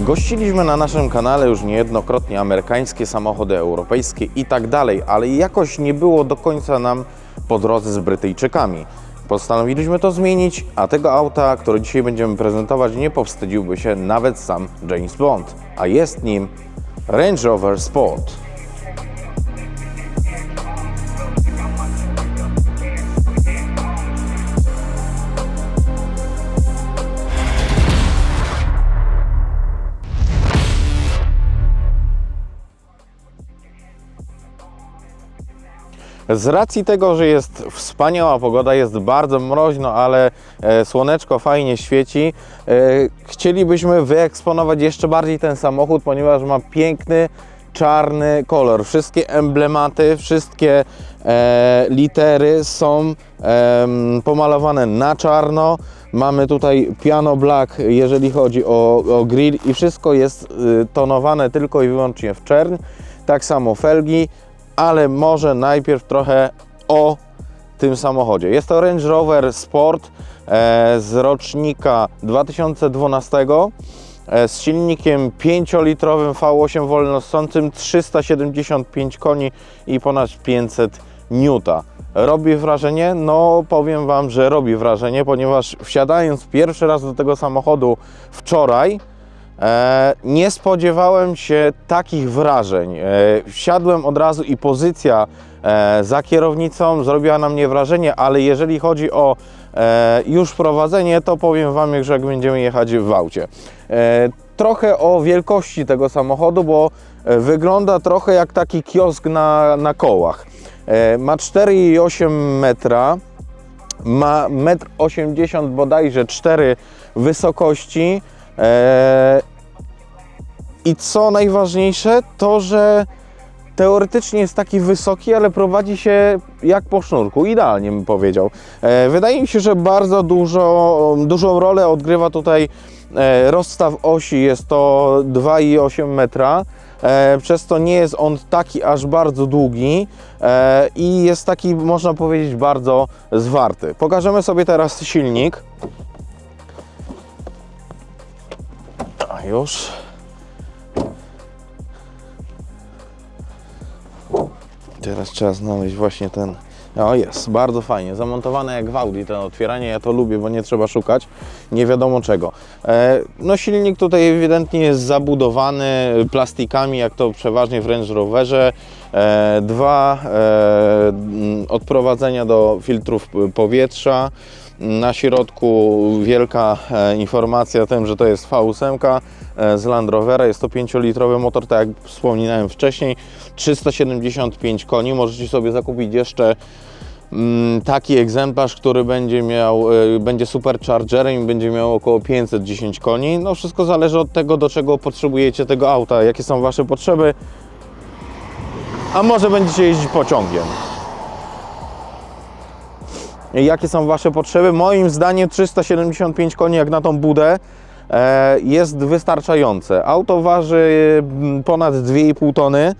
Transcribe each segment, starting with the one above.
Gościliśmy na naszym kanale już niejednokrotnie amerykańskie samochody europejskie i tak dalej, ale jakoś nie było do końca nam po drodze z Brytyjczykami. Postanowiliśmy to zmienić, a tego auta, które dzisiaj będziemy prezentować, nie powstydziłby się nawet sam James Bond, a jest nim Range Rover Sport. Z racji tego, że jest wspaniała pogoda, jest bardzo mroźno, ale e, słoneczko fajnie świeci, e, chcielibyśmy wyeksponować jeszcze bardziej ten samochód, ponieważ ma piękny, czarny kolor. Wszystkie emblematy, wszystkie e, litery są em, pomalowane na czarno. Mamy tutaj piano black, jeżeli chodzi o, o grill i wszystko jest y, tonowane tylko i wyłącznie w czerń. Tak samo felgi, ale może najpierw trochę o tym samochodzie. Jest to Range Rover Sport e, z rocznika 2012 e, z silnikiem 5-litrowym V8 wolnosącym 375 koni i ponad 500 Newta. Robi wrażenie? No powiem Wam, że robi wrażenie, ponieważ wsiadając pierwszy raz do tego samochodu wczoraj, nie spodziewałem się takich wrażeń. E, wsiadłem od razu i pozycja e, za kierownicą zrobiła na mnie wrażenie, ale jeżeli chodzi o e, już prowadzenie, to powiem Wam, że jak będziemy jechać w aucie. E, trochę o wielkości tego samochodu, bo e, wygląda trochę jak taki kiosk na, na kołach. E, ma 4,8 metra ma 1,80 m bodajże 4 wysokości. I co najważniejsze, to że teoretycznie jest taki wysoki, ale prowadzi się jak po sznurku, idealnie bym powiedział. E, wydaje mi się, że bardzo dużo, dużą rolę odgrywa tutaj e, rozstaw osi, jest to 2,8 metra. E, przez to nie jest on taki aż bardzo długi i jest taki, można powiedzieć, bardzo zwarty. Pokażemy sobie teraz silnik. A już. Teraz trzeba znaleźć właśnie ten. O jest, bardzo fajnie. Zamontowane jak w Audi to otwieranie, ja to lubię, bo nie trzeba szukać nie wiadomo czego. E, no silnik tutaj ewidentnie jest zabudowany plastikami, jak to przeważnie w Range Roverze. E, dwa e, odprowadzenia do filtrów powietrza. Na środku wielka e, informacja o tym, że to jest V8 e, z Land Rovera. Jest to 5-litrowy motor, tak jak wspominałem wcześniej. 375 koni. Możecie sobie zakupić jeszcze mm, taki egzemplarz, który będzie miał, e, będzie superchargerem i będzie miał około 510 koni. No wszystko zależy od tego, do czego potrzebujecie tego auta, jakie są Wasze potrzeby. A może będziecie jeździć pociągiem. Jakie są Wasze potrzeby? Moim zdaniem 375 koni jak na tą budę e, jest wystarczające. Auto waży mm, ponad 2,5 tony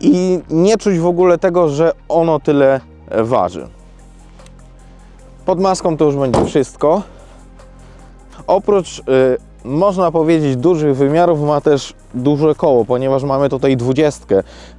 i nie czuć w ogóle tego, że ono tyle e, waży. Pod maską to już będzie wszystko. Oprócz, y, można powiedzieć, dużych wymiarów ma też duże koło, ponieważ mamy tutaj 20.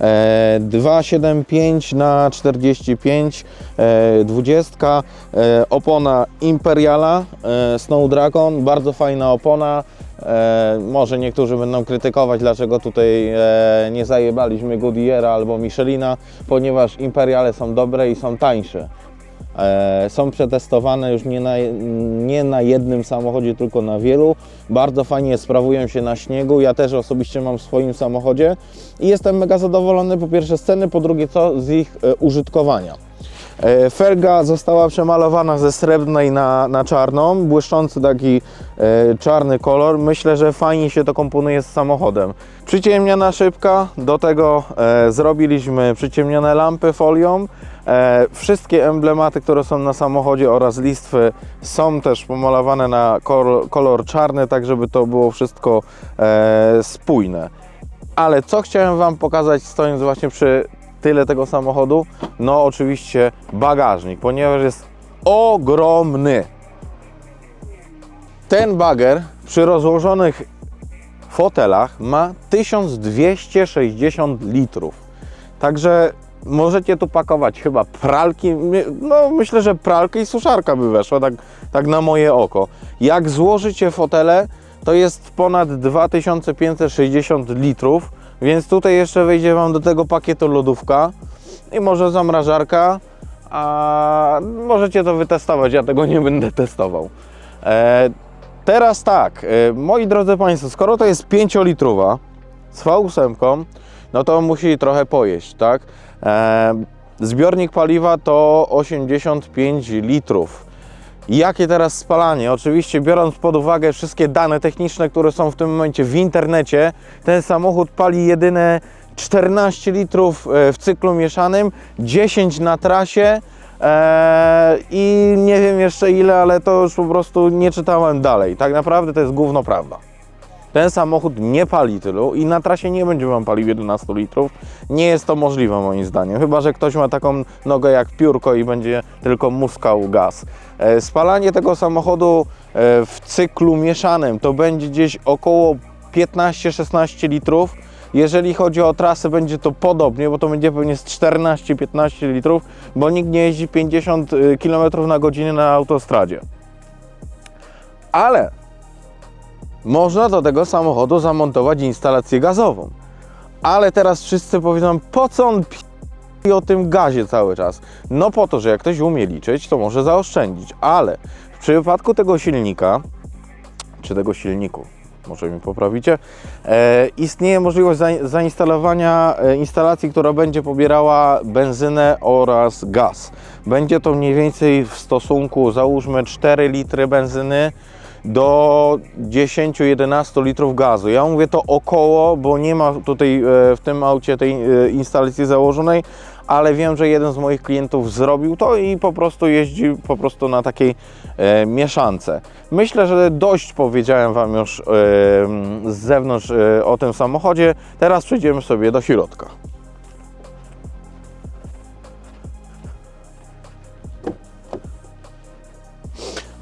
E, 275 na 45 e, 20. E, opona Imperiala e, Snow Dragon, bardzo fajna opona. E, może niektórzy będą krytykować, dlaczego tutaj e, nie zajebaliśmy Goodyeara albo Michelina, ponieważ Imperiale są dobre i są tańsze. E, Są przetestowane już nie na, nie na jednym samochodzie, tylko na wielu. Bardzo fajnie sprawują się na śniegu. Ja też osobiście mam w swoim samochodzie i jestem mega zadowolony po pierwsze z ceny, po drugie co z ich e, użytkowania. E, Felga została przemalowana ze srebrnej na, na czarną, błyszczący taki e, czarny kolor. Myślę, że fajnie się to komponuje z samochodem. Przyciemniona szybka, do tego e, zrobiliśmy przyciemnione lampy folią. E, wszystkie emblematy, które są na samochodzie oraz listwy są też pomalowane na kolor, czarny, tak żeby to było wszystko e, spójne. Ale co chciałem Wam pokazać, stojąc właśnie przy tyle tego samochodu? No, oczywiście bagażnik, ponieważ jest ogromny. Ten bager przy rozłożonych fotelach ma 1260 litrów. Także możecie tu pakować chyba pralki, no myślę, że pralkę i suszarka by weszła, tak, tak na moje oko. Jak złożycie fotele, to jest ponad 2560 litrów, więc tutaj jeszcze wejdzie Wam do tego pakietu lodówka i może zamrażarka, a możecie to wytestować, ja tego nie będę testował. E, teraz tak, e, moi drodzy Państwo, skoro to jest 5-litrowa z V8, no to musi trochę pojeść, tak? E, zbiornik paliwa to 85 litrów. Jakie teraz spalanie? Oczywiście biorąc pod uwagę wszystkie dane techniczne, które są w tym momencie w internecie, ten samochód pali jedyne 14 litrów e, w cyklu mieszanym, 10 na trasie e, i nie wiem jeszcze ile, ale to już po prostu nie czytałem dalej. Tak naprawdę to jest gówno prawda. Ten samochód nie pali tylu i na trasie nie będzie Wam palił 11 litrów. Nie jest to możliwe moim zdaniem, chyba że ktoś ma taką nogę jak piórko i będzie tylko muskał gaz. E, Spalanie tego samochodu e, w cyklu mieszanym to będzie gdzieś około 15-16 litrów. Jeżeli chodzi o trasę, będzie to podobnie, bo to będzie pewnie z 14-15 litrów, bo nikt nie jeździ 50 km na godzinę na autostradzie. Ale można do tego samochodu zamontować instalację gazową. Ale teraz wszyscy powiedzą, po co on pi o tym gazie cały czas? No po to, że jak ktoś umie liczyć, to może zaoszczędzić. Ale w przypadku tego silnika, czy tego silniku, może mi poprawicie, e, istnieje możliwość za, zainstalowania e, instalacji, która będzie pobierała benzynę oraz gaz. Będzie to mniej więcej w stosunku, załóżmy 4 litry benzyny do 10-11 litrów gazu. Ja mówię to około, bo nie ma tutaj e, w tym aucie tej e, instalacji założonej, ale wiem, że jeden z moich klientów zrobił to i po prostu jeździ po prostu na takiej e, mieszance. Myślę, że dość powiedziałem Wam już z zewnątrz o tym samochodzie. Teraz przejdziemy sobie do środka.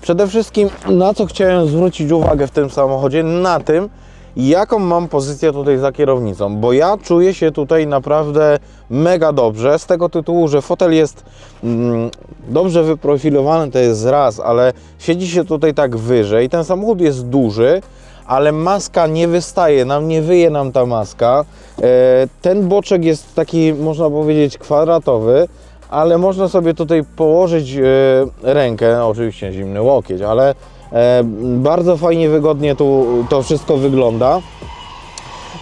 Przede wszystkim na co chciałem zwrócić uwagę w tym samochodzie, na tym, jaką mam pozycję tutaj za kierownicą, bo ja czuję się tutaj naprawdę mega dobrze, z tego tytułu, że fotel jest mm, dobrze wyprofilowany, to jest raz, ale siedzi się tutaj tak wyżej, ten samochód jest duży, ale maska nie wystaje nam, nie wyje nam ta maska. E, ten boczek jest taki, można powiedzieć, kwadratowy, ale można sobie tutaj położyć e, rękę, oczywiście zimny łokieć, ale e, bardzo fajnie, wygodnie tu to wszystko wygląda.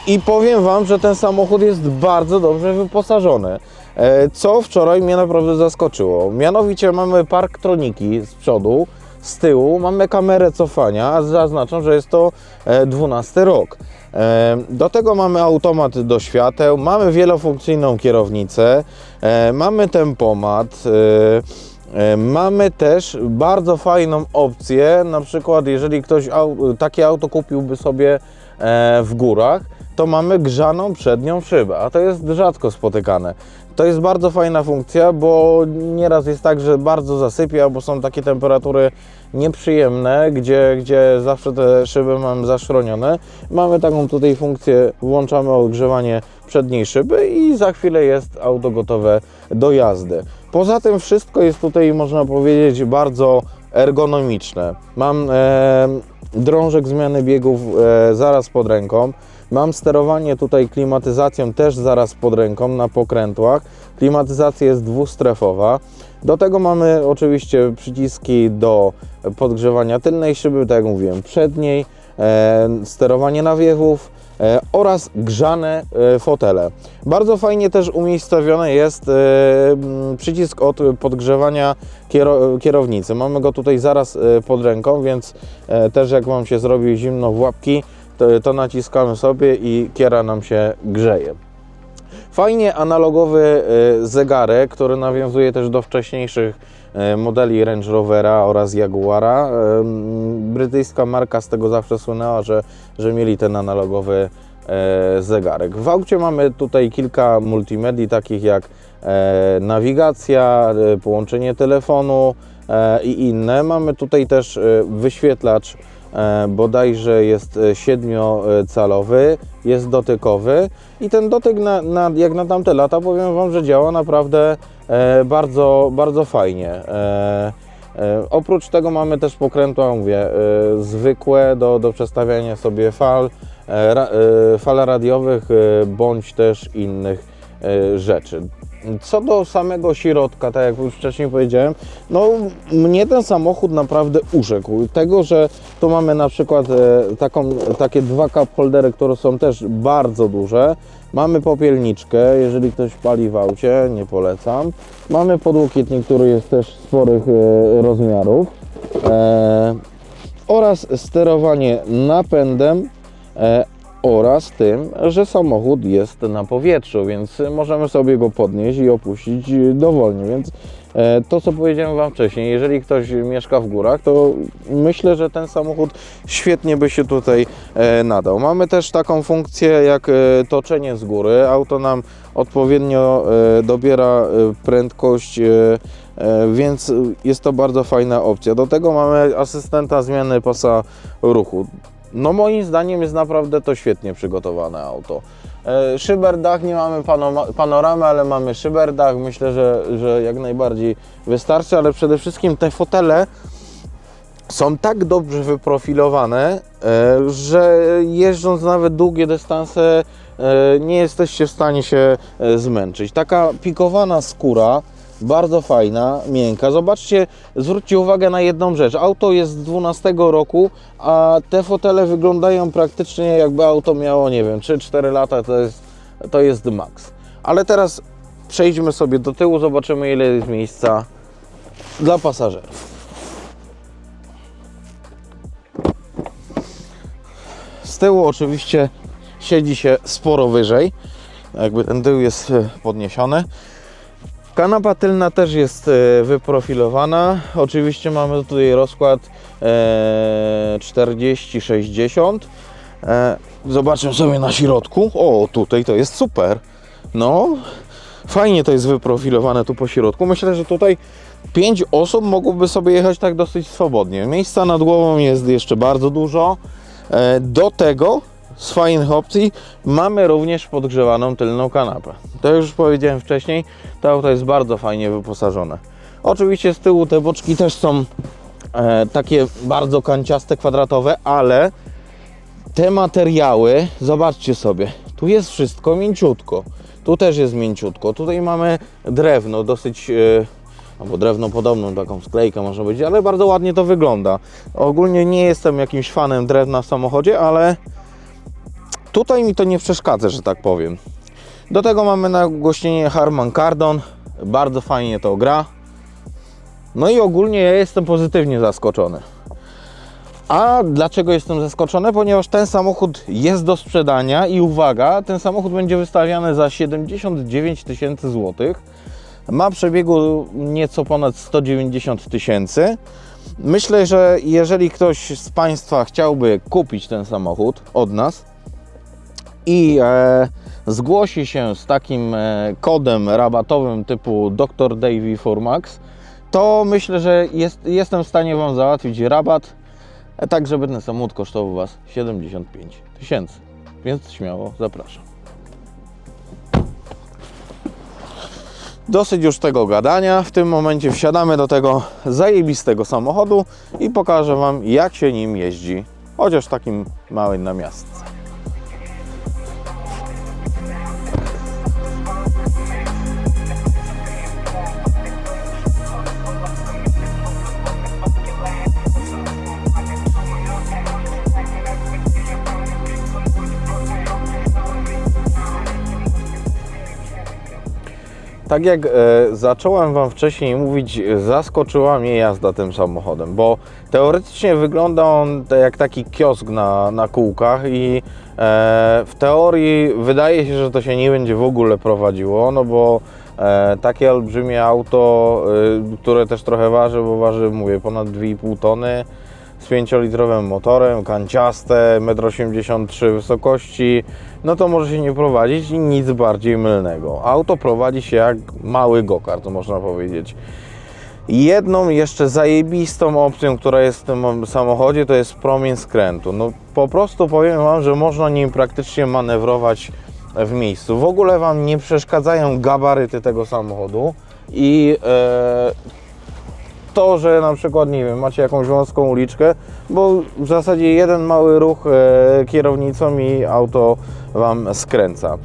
I powiem Wam, że ten samochód jest bardzo dobrze wyposażony. E, Co wczoraj mnie naprawdę zaskoczyło. Mianowicie mamy parktroniki z przodu, z tyłu mamy kamerę cofania, a zaznaczam, że jest to e, 12 rok. Do tego mamy automat do świateł, mamy wielofunkcyjną kierownicę, mamy tempomat. e, Mamy też bardzo fajną opcję, na przykład jeżeli ktoś takie auto kupiłby sobie e, w górach, to mamy grzaną przednią szybę, a to jest rzadko spotykane. To jest bardzo fajna funkcja, bo nieraz jest tak, że bardzo zasypia, bo są takie temperatury nieprzyjemne, gdzie, gdzie zawsze te szyby mamy zaszronione. Mamy taką tutaj funkcję, włączamy ogrzewanie przedniej szyby i za chwilę jest auto gotowe do jazdy. Poza tym wszystko jest tutaj, można powiedzieć, bardzo ergonomiczne. Mam e, drążek zmiany biegów e, zaraz pod ręką. Mam sterowanie tutaj klimatyzacją też zaraz pod ręką na pokrętłach. Klimatyzacja jest dwustrefowa. Do tego mamy oczywiście przyciski do podgrzewania tylnej szyby, tak jak mówiłem, przedniej, e, sterowanie nawiewów e, oraz grzane e, fotele. Bardzo fajnie też umiejscowiony jest e, przycisk od podgrzewania kiero, kierownicy. Mamy go tutaj zaraz e, pod ręką, więc e, też jak Wam się zrobi zimno w łapki, to, naciskamy sobie i kiera nam się grzeje. Fajnie analogowy e, zegarek, który nawiązuje też do wcześniejszych e, modeli Range Rovera oraz Jaguara. E, Brytyjska marka z tego zawsze słynęła, że, że mieli ten analogowy zegarek. W aucie mamy tutaj kilka multimedii, takich jak nawigacja, połączenie telefonu i inne. Mamy tutaj też wyświetlacz bodajże jest e, siedmiocalowy, jest dotykowy i ten dotyk na, na, jak na tamte lata powiem Wam, że działa naprawdę e, bardzo, bardzo fajnie. E, e, oprócz tego mamy też pokrętła, mówię, e, zwykłe do, do przestawiania sobie fal, e, e, fal radiowych e, bądź też innych e, rzeczy. Co do samego środka, tak jak już wcześniej powiedziałem, no mnie ten samochód naprawdę urzekł. Tego, że tu mamy na przykład e, taką, takie dwa cup które są też bardzo duże. Mamy popielniczkę, jeżeli ktoś pali w aucie, nie polecam. Mamy podłokietnik, który jest też sporych e, rozmiarów. E, oraz sterowanie napędem e, oraz tym, że samochód jest na powietrzu, więc możemy sobie go podnieść i opuścić dowolnie. Więc e, to, co powiedziałem Wam wcześniej, jeżeli ktoś mieszka w górach, to myślę, że ten samochód świetnie by się tutaj e, nadał. Mamy też taką funkcję jak e, toczenie z góry. Auto nam odpowiednio dobiera prędkość. więc jest to bardzo fajna opcja. Do tego mamy asystenta zmiany pasa ruchu. No moim zdaniem jest naprawdę to świetnie przygotowane auto. E, Szyberdach, nie mamy panoramy, ale mamy szyberdach. Myślę, że, że jak najbardziej wystarczy, ale przede wszystkim te fotele są tak dobrze wyprofilowane, e, że jeżdżąc nawet długie dystanse e, nie jesteście w stanie się zmęczyć. Taka pikowana skóra, bardzo fajna, miękka. Zobaczcie, zwróćcie uwagę na jedną rzecz. Auto jest z 12 roku, a te fotele wyglądają praktycznie jakby auto miało, nie wiem, 3-4 lata, to jest, to jest max. Ale teraz przejdźmy sobie do tyłu, zobaczymy ile jest miejsca dla pasażerów. Z tyłu oczywiście siedzi się sporo wyżej, jakby ten tył jest e, podniesiony. Kanapa tylna też jest e, wyprofilowana. Oczywiście mamy tutaj rozkład e, 40-60. E, zobaczmy sobie na środku. O, tutaj to jest super. No, fajnie to jest wyprofilowane tu po środku. Myślę, że tutaj 5 osób mogłoby sobie jechać tak dosyć swobodnie. Miejsca nad głową jest jeszcze bardzo dużo. E, Do tego z fajnych opcji mamy również podgrzewaną tylną kanapę. To już powiedziałem wcześniej, to auto jest bardzo fajnie wyposażone. Oczywiście z tyłu te boczki też są e, takie bardzo kanciaste, kwadratowe, ale te materiały, zobaczcie sobie, tu jest wszystko mięciutko. Tu też jest mięciutko. Tutaj mamy drewno, dosyć, e, albo drewno podobną, taką sklejkę może być, ale bardzo ładnie to wygląda. Ogólnie nie jestem jakimś fanem drewna w samochodzie, ale tutaj mi to nie przeszkadza, że tak powiem. Do tego mamy nagłośnienie Harman Kardon, bardzo fajnie to gra. No i ogólnie ja jestem pozytywnie zaskoczony. A dlaczego jestem zaskoczony? Ponieważ ten samochód jest do sprzedania i uwaga, ten samochód będzie wystawiany za 79 tysięcy złotych. Ma przebiegu nieco ponad 190 tysięcy. Myślę, że jeżeli ktoś z Państwa chciałby kupić ten samochód od nas i e, zgłosi się z takim e, kodem rabatowym typu Dr. Davy Formax, to myślę, że jest, jestem w stanie Wam załatwić rabat, e, tak żeby ten samochód kosztował Was 75 tysięcy. Więc śmiało zapraszam. Dosyć już tego gadania. W tym momencie wsiadamy do tego zajebistego samochodu i pokażę Wam, jak się nim jeździ, chociaż takim małym namiastce. Tak jak e, zacząłem Wam wcześniej mówić, zaskoczyła mnie jazda tym samochodem, bo teoretycznie wygląda on jak taki kiosk na, na kółkach i e, w teorii wydaje się, że to się nie będzie w ogóle prowadziło, no bo e, takie olbrzymie auto, e, które też trochę waży, bo waży, mówię, ponad 2,5 tony, z 5-litrowym motorem, kanciaste, 1,83 m wysokości, no to może się nie prowadzić i nic bardziej mylnego. Auto prowadzi się jak mały gokart, można powiedzieć. Jedną jeszcze zajebistą opcją, która jest w tym samochodzie, to jest promień skrętu. No po prostu powiem Wam, że można nim praktycznie manewrować w miejscu. W ogóle Wam nie przeszkadzają gabaryty tego samochodu i e, to, że na przykład, nie wiem, macie jakąś wąską uliczkę, bo w zasadzie jeden mały ruch e, kierownicą i auto Wam skręca.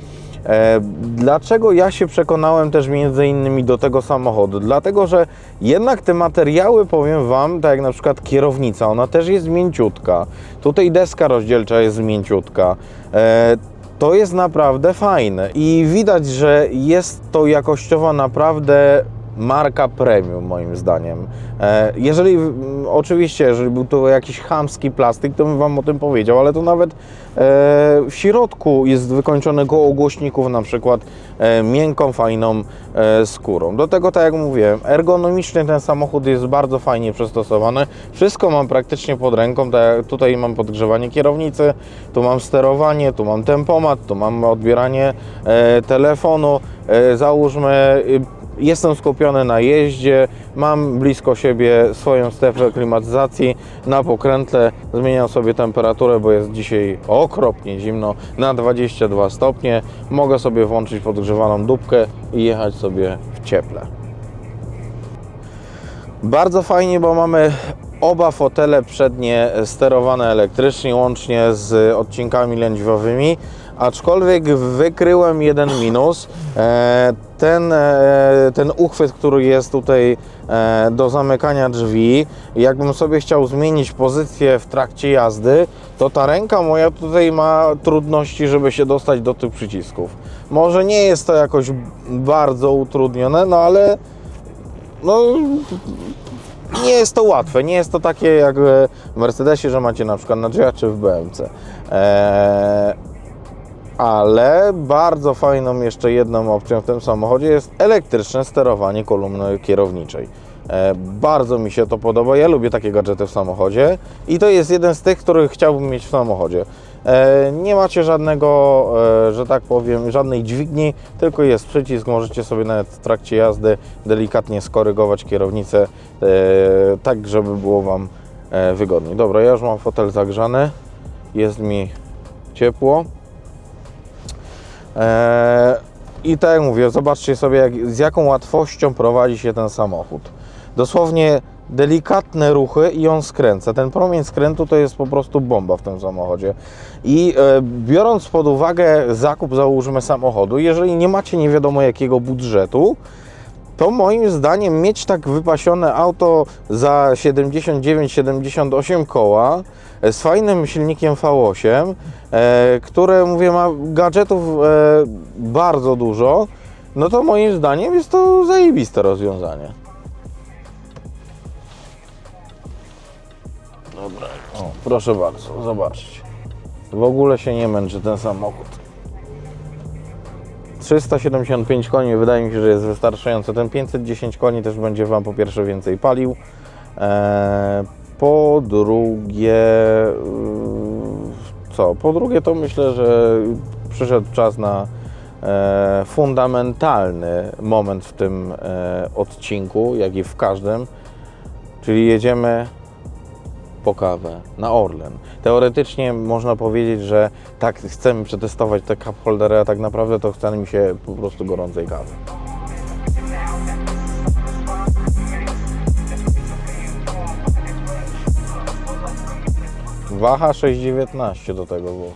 E, Dlaczego ja się przekonałem też między innymi do tego samochodu? Dlatego, że jednak te materiały, powiem Wam, tak jak na przykład kierownica, ona też jest mięciutka. Tutaj deska rozdzielcza jest mięciutka. E, To jest naprawdę fajne i widać, że jest to jakościowo naprawdę marka premium moim zdaniem. E, Jeżeli oczywiście, jeżeli był to jakiś chamski plastik, to bym Wam o tym powiedział, ale to nawet e, w środku jest wykończone koło głośników na przykład e, miękką, fajną skórą. Do tego, tak jak mówiłem, ergonomicznie ten samochód jest bardzo fajnie przystosowany. Wszystko mam praktycznie pod ręką. Tak tutaj mam podgrzewanie kierownicy, tu mam sterowanie, tu mam tempomat, tu mam odbieranie telefonu. Załóżmy, y, Jestem skupiony na jeździe, mam blisko siebie swoją strefę klimatyzacji. Na pokrętle zmieniam sobie temperaturę, bo jest dzisiaj okropnie zimno, na 22 stopnie. Mogę sobie włączyć podgrzewaną dupkę i jechać sobie w cieple. Bardzo fajnie, bo mamy oba fotele przednie sterowane elektrycznie, łącznie z odcinkami lędźwiowymi. Aczkolwiek wykryłem jeden minus. E, Ten, e, ten uchwyt, który jest tutaj e, do zamykania drzwi, jakbym sobie chciał zmienić pozycję w trakcie jazdy, to ta ręka moja tutaj ma trudności, żeby się dostać do tych przycisków. Może nie jest to jakoś bardzo utrudnione, no ale no, nie jest to łatwe, nie jest to takie jak w Mercedesie, że macie na przykład na drzwiach czy w BMC. Ale bardzo fajną jeszcze jedną opcją w tym samochodzie jest elektryczne sterowanie kolumny kierowniczej. E, bardzo mi się to podoba, ja lubię takie gadżety w samochodzie i to jest jeden z tych, których chciałbym mieć w samochodzie. E, nie macie żadnego, e, że tak powiem, żadnej dźwigni, tylko jest przycisk, możecie sobie nawet w trakcie jazdy delikatnie skorygować kierownicę, tak żeby było Wam wygodniej. Dobra, ja już mam fotel zagrzany, jest mi ciepło. Eee, I tak jak mówię, zobaczcie sobie, jak, z jaką łatwością prowadzi się ten samochód. Dosłownie delikatne ruchy i on skręca. Ten promień skrętu to jest po prostu bomba w tym samochodzie. I e, biorąc pod uwagę zakup, załóżmy samochodu, jeżeli nie macie nie wiadomo jakiego budżetu, to moim zdaniem mieć tak wypasione auto za 79-78 koła z fajnym silnikiem V8, e, które mówię ma gadżetów e, bardzo dużo, no to moim zdaniem jest to zajebiste rozwiązanie. Dobra, o, proszę bardzo, zobaczcie. W ogóle się nie męczy ten samochód. 375 koni wydaje mi się, że jest wystarczające. Ten 510 koni też będzie Wam po pierwsze więcej palił. Eee, po drugie, yy, co? Po drugie to myślę, że przyszedł czas na e, fundamentalny moment w tym e, odcinku, jak i w każdym, czyli jedziemy po kawę na Orlen. Teoretycznie można powiedzieć, że tak chcemy przetestować te cup holdery, a tak naprawdę to chce mi się po prostu gorącej kawy. Waha 6,19 do tego było.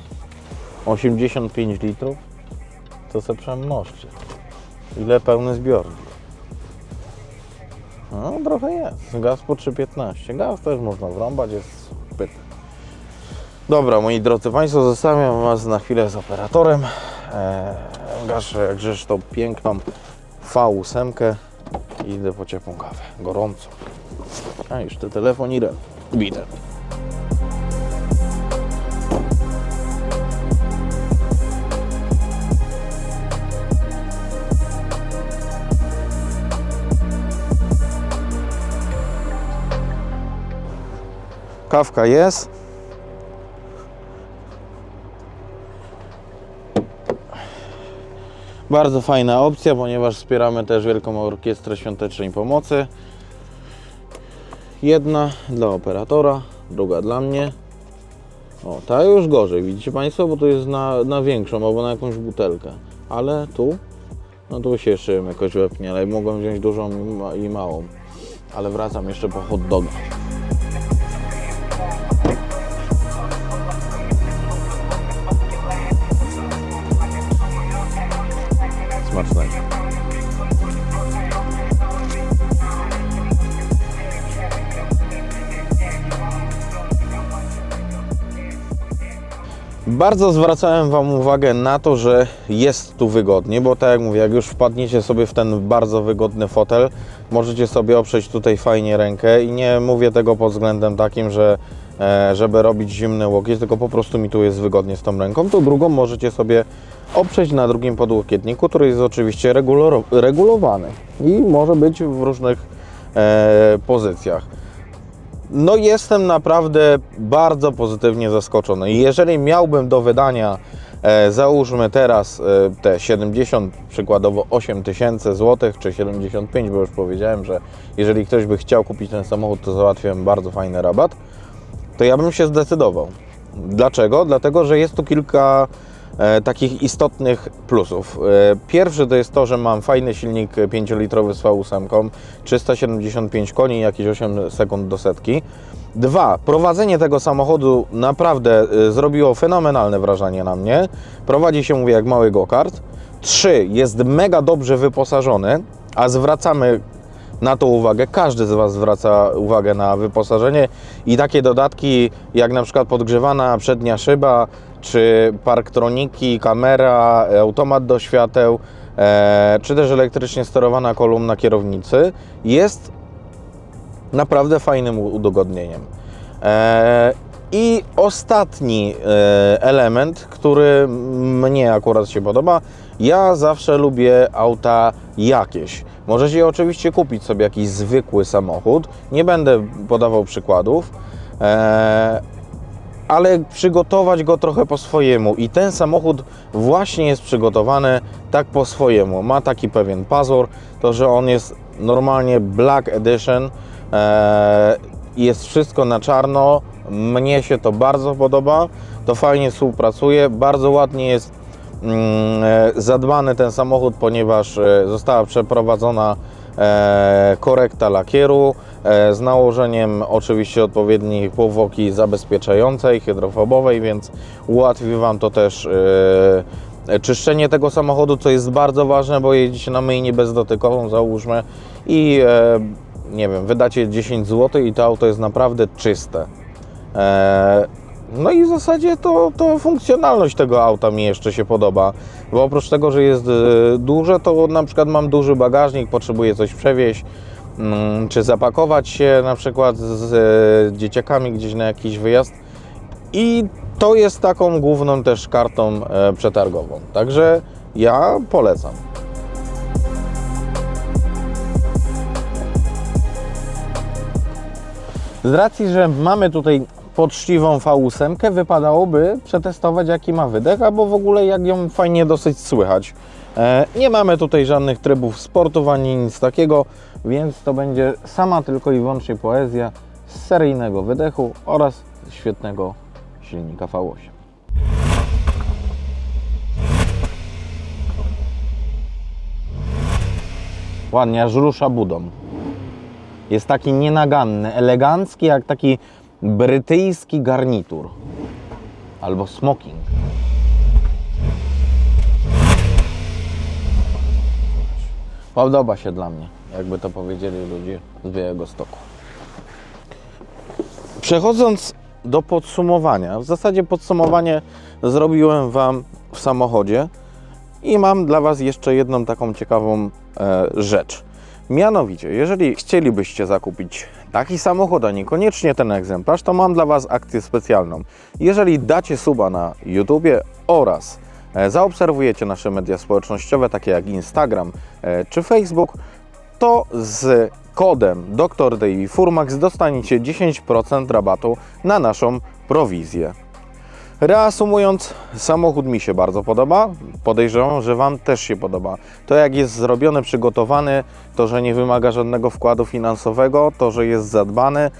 85 litrów. To se przemnożcie. Ile pełny zbiornik? No, trochę jest. Gaz po 3,15. Gaz też można wrąbać, jest pyt. Dobra, moi drodzy Państwo, zostawiam Was na chwilę z operatorem. Eee, gaszę jak rzecz tą piękną V8 i idę po ciepłą kawę. Gorąco. A jeszcze telefon i ren. Widzę. Kawka jest. Bardzo fajna opcja, ponieważ wspieramy też Wielką Orkiestrę Świątecznej Pomocy. Jedna dla operatora, druga dla mnie. O, ta już gorzej, widzicie Państwo, bo to jest na, na większą albo na jakąś butelkę. Ale tu, no tu się jeszcze jakoś wepnie, ale mogłem wziąć dużą i małą. Ale wracam jeszcze po hot doga. Bardzo zwracałem Wam uwagę na to, że jest tu wygodnie, bo tak jak mówię, jak już wpadniecie sobie w ten bardzo wygodny fotel, możecie sobie oprzeć tutaj fajnie rękę i nie mówię tego pod względem takim, że e, żeby robić zimny łokieć, tylko po prostu mi tu jest wygodnie z tą ręką. Tu drugą możecie sobie oprzeć na drugim podłokietniku, który jest oczywiście regulowany i może być w różnych e, pozycjach. No jestem naprawdę bardzo pozytywnie zaskoczony. Jeżeli miałbym do wydania, e, załóżmy teraz e, te 70, przykładowo 8 tysięcy złotych, czy 75, bo już powiedziałem, że jeżeli ktoś by chciał kupić ten samochód, to załatwiłem bardzo fajny rabat, to ja bym się zdecydował. Dlaczego? Dlatego, że jest tu kilka takich istotnych plusów. E, pierwszy to jest to, że mam fajny silnik 5-litrowy z V8, 375 koni, jakieś 8 sekund do setki. Dwa, prowadzenie tego samochodu naprawdę e, zrobiło fenomenalne wrażenie na mnie. Prowadzi się, mówię, jak mały go-kart. Trzy, jest mega dobrze wyposażony, a zwracamy na to uwagę. Każdy z Was zwraca uwagę na wyposażenie i takie dodatki jak na przykład podgrzewana przednia szyba, czy parktroniki, kamera, automat do świateł, e, czy też elektrycznie sterowana kolumna kierownicy jest naprawdę fajnym udogodnieniem. E, I ostatni e, element, który mnie akurat się podoba, ja zawsze lubię auta jakieś. Możecie oczywiście kupić sobie jakiś zwykły samochód, nie będę podawał przykładów, ale przygotować go trochę po swojemu. I ten samochód właśnie jest przygotowany tak po swojemu. Ma taki pewien pazur, to że on jest normalnie Black Edition. E, jest wszystko na czarno. Mnie się to bardzo podoba. To fajnie współpracuje. Bardzo ładnie jest mm, e, zadbany ten samochód, ponieważ e, została przeprowadzona korekta lakieru e, z nałożeniem oczywiście odpowiedniej powłoki zabezpieczającej, hydrofobowej, więc ułatwi Wam to też e, czyszczenie tego samochodu, co jest bardzo ważne, bo jedziecie na myjni bezdotykową, załóżmy, i e, nie wiem, wydacie 10 zł i to auto jest naprawdę czyste. No i w zasadzie to, to funkcjonalność tego auta mi jeszcze się podoba, bo oprócz tego, że jest e, duże, to na przykład mam duży bagażnik, potrzebuję coś przewieźć, mm, czy zapakować się na przykład z e, dzieciakami gdzieś na jakiś wyjazd i to jest taką główną też kartą e, przetargową. Także ja polecam. Z racji, że mamy tutaj poczciwą V8, wypadałoby przetestować jaki ma wydech, albo w ogóle jak ją fajnie dosyć słychać. E, Nie mamy tutaj żadnych trybów sportów ani nic takiego, więc to będzie sama tylko i wyłącznie poezja z seryjnego wydechu oraz świetnego silnika V8. Ładnie, aż rusza budą. Jest taki nienaganny, elegancki, jak taki brytyjski garnitur. Albo smoking. Podoba się dla mnie, jakby to powiedzieli ludzie z Białego Stoku. Przechodząc do podsumowania, w zasadzie podsumowanie zrobiłem Wam w samochodzie i mam dla Was jeszcze jedną taką ciekawą e, rzecz. Mianowicie, jeżeli chcielibyście zakupić taki samochód, a niekoniecznie ten egzemplarz, to mam dla Was akcję specjalną. Jeżeli dacie suba na YouTubie oraz e, zaobserwujecie nasze media społecznościowe, takie jak Instagram e, czy Facebook, to z kodem Dr. Davey Furmax dostaniecie 10% rabatu na naszą prowizję. Reasumując, samochód mi się bardzo podoba. Podejrzewam, że Wam też się podoba. To jak jest zrobiony, przygotowany, to, że nie wymaga żadnego wkładu finansowego, to, że jest zadbany,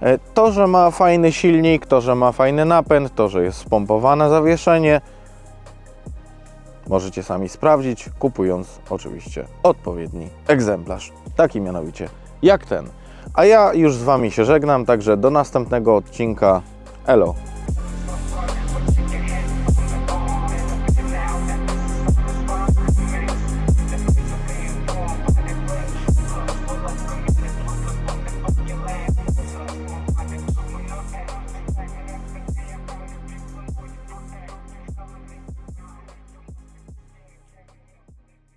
e, to, że ma fajny silnik, to, że ma fajny napęd, to, że jest spompowane zawieszenie. Możecie sami sprawdzić, kupując oczywiście odpowiedni egzemplarz. Taki mianowicie jak ten. A ja już z Wami się żegnam, także do następnego odcinka. Elo.